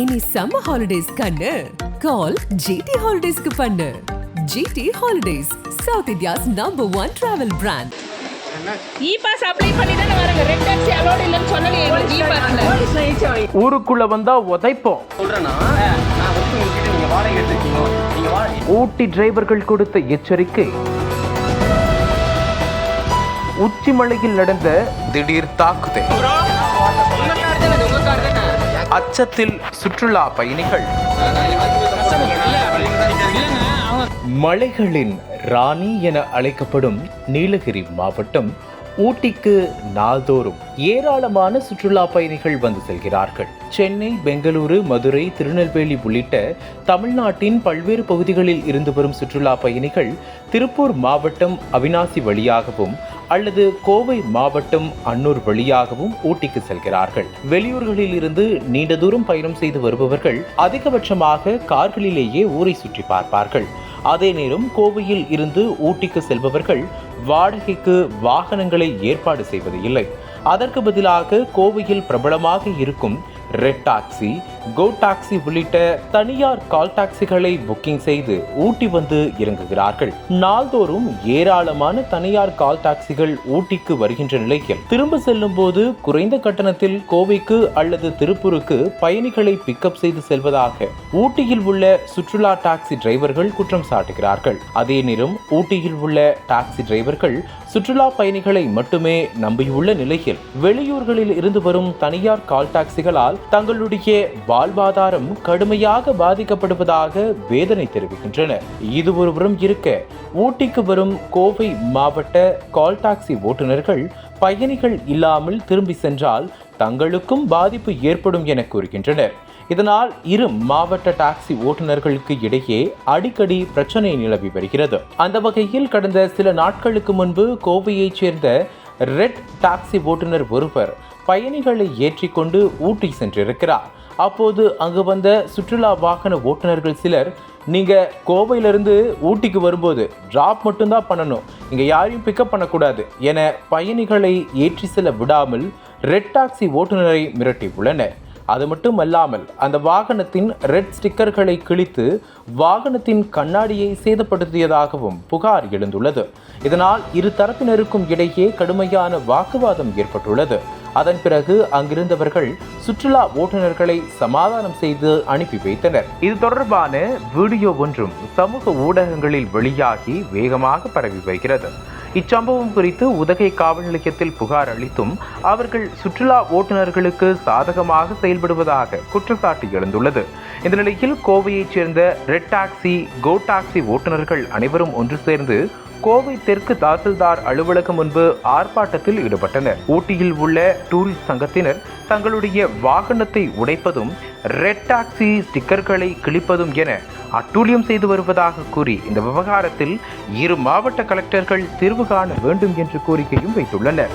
இனி summer holidays கண்ணு. கால் GT ஹாலிடேஸ்க்கு பண்ணு. GT holidays South India's number one travel brand ஊருக்குள்ள வந்தா உதைப்போம். ஊட்டி டிரைவர்கள் கொடுத்த எச்சரிக்கை. உச்சிமலையில் நடந்த திடீர் தாக்குதல். அச்சத்தில் சுற்றுலா பயணிகள். மலைகளின் ராணி என அழைக்கப்படும் நீலகிரி மாவட்டம் ஊட்டிக்கு நாள்தோறும் ஏராளமான சுற்றுலா பயணிகள் வந்து செல்கிறார்கள். சென்னை பெங்களூரு மதுரை திருநெல்வேலி உள்ளிட்ட தமிழ்நாட்டின் பல்வேறு பகுதிகளில் இருந்து வரும் சுற்றுலா பயணிகள் திருப்பூர் மாவட்டம் அவினாசி வழியாகவும் அல்லது கோவை மாவட்டம் அன்னூர் வழியாகவும் ஊட்டிக்கு செல்கிறார்கள். வெளியூர்களில் இருந்து நீண்ட தூரம் பயணம் செய்து வருபவர்கள் அதிகபட்சமாக கார்களிலேயே ஊரை சுற்றி பார்ப்பார்கள். அதே நேரம் கோவையில் இருந்து ஊட்டிக்கு செல்பவர்கள் வாடகைக்கு வாகனங்களை ஏற்பாடு செய்வது இல்லை அதற்கு பதிலாக கோவையில் பிரபலமாக இருக்கும் ரெட் டாக்ஸி கோ டாக்ஸி உள்ளிட்ட தனியார் கால் டாக்ஸிகளை புக்கிங் செய்து ஊட்டி வந்து இறங்குகிறார்கள். நாள்தோறும் ஏராளமான தனியார் கால் டாக்ஸிகள் ஊட்டிக்கு வருகின்ற நிலையில் திரும்ப செல்லும் போது குறைந்த கட்டணத்தில் கோவைக்கு அல்லது திருப்பூருக்கு பயணிகளை பிக்கப் செய்து செல்வதாக ஊட்டியில் உள்ள சுற்றுலா டாக்ஸி டிரைவர்கள் குற்றம் சாட்டுகிறார்கள். அதே நேரம் ஊட்டியில் உள்ள டாக்ஸி டிரைவர்கள் சுற்றுலா பயணிகளை மட்டுமே நம்பியுள்ள நிலையில் வெளியூர்களில் இருந்து வரும் தனியார் கால் டாக்ஸிகளால் தங்களுடைய வாழ்வாதாரம் கடுமையாக பாதிக்கப்படுவதாக வேதனை தெரிவிக்கின்றனர் இது ஒருபுறம் இருக்க ஊட்டிக்கு வரும் கோவை மாவட்ட கால் டாக்ஸி ஓட்டுநர்கள் பயணிகள் இல்லாமல் திரும்பி சென்றால் தங்களுக்கும் பாதிப்பு ஏற்படும் என கூறுகின்றனர். இதனால் இரு மாவட்ட டாக்ஸி ஓட்டுநர்களுக்கு இடையே அடிக்கடி பிரச்சனை நிலவி வருகிறது. அந்த வகையில் கடந்த சில நாட்களுக்கு முன்பு கோவையைச் சேர்ந்த ரெட் டாக்ஸி ஓட்டுநர் ஒருவர் பயணிகளை ஏற்றிக்கொண்டு ஊட்டி சென்றிருக்கிறார். அப்போது அங்கு வந்த சுற்றுலா வாகன ஓட்டுநர்கள் சிலர் நீங்கள் கோவையிலிருந்து ஊட்டிக்கு வரும்போது ட்ராப் மட்டும்தான் பண்ணணும். இங்கே யாரையும் பிக்கப் பண்ணக்கூடாது என பயணிகளை ஏற்றி செல்ல விடாமல் ரெட் டாக்ஸி ஓட்டுநரை மிரட்டி உள்ளனர். அது மட்டும் அல்லாமல் அந்த வாகனத்தின் ரெட் ஸ்டிக்கர்களை கிழித்து வாகனத்தின் கண்ணாடியை சேதப்படுத்தியதாகவும் புகார் எழுந்துள்ளது. இதனால் இரு தரப்பினருக்கும் இடையே கடுமையான வாக்குவாதம் ஏற்பட்டுள்ளது. அதன் பிறகு அங்கிருந்தவர்கள் சுற்றுலா ஓட்டுநர்களை சமாதானம் செய்து அனுப்பி வைத்தனர். இது தொடர்பான வீடியோ ஒன்றும் சமூக ஊடகங்களில் வெளியாகி வேகமாக பரவி வருகிறது. இச்சம்பவம் குறித்து உதகை காவல் நிலையத்தில் புகார் அளித்தும் அவர்கள் சுற்றுலா ஓட்டுநர்களுக்கு சாதகமாக செயல்படுவதாக குற்றச்சாட்டு எழுந்துள்ளது. இந்த நிலையில் கோவையைச் சேர்ந்த ரெட் டாக்ஸி கோ டாக்ஸி ஓட்டுநர்கள் அனைவரும் ஒன்று சேர்ந்து கோவை தெற்கு தாசில்தார் அலுவலகம் முன்பு ஆர்ப்பாட்டத்தில் ஈடுபட்டனர். ஊட்டியில் உள்ள டூரிஸ்ட் சங்கத்தினர் தங்களுடைய வாகனத்தை உடைப்பதும் ரெட் டாக்ஸி ஸ்டிக்கர்களை கிழிப்பதும் என அட்டூழியம் செய்து வருவதாக கூறி இந்த விவகாரத்தில் இரு மாவட்ட கலெக்டர்கள் தீர்வு காண வேண்டும் என்று கோரிக்கையும் வைத்துள்ளனர்.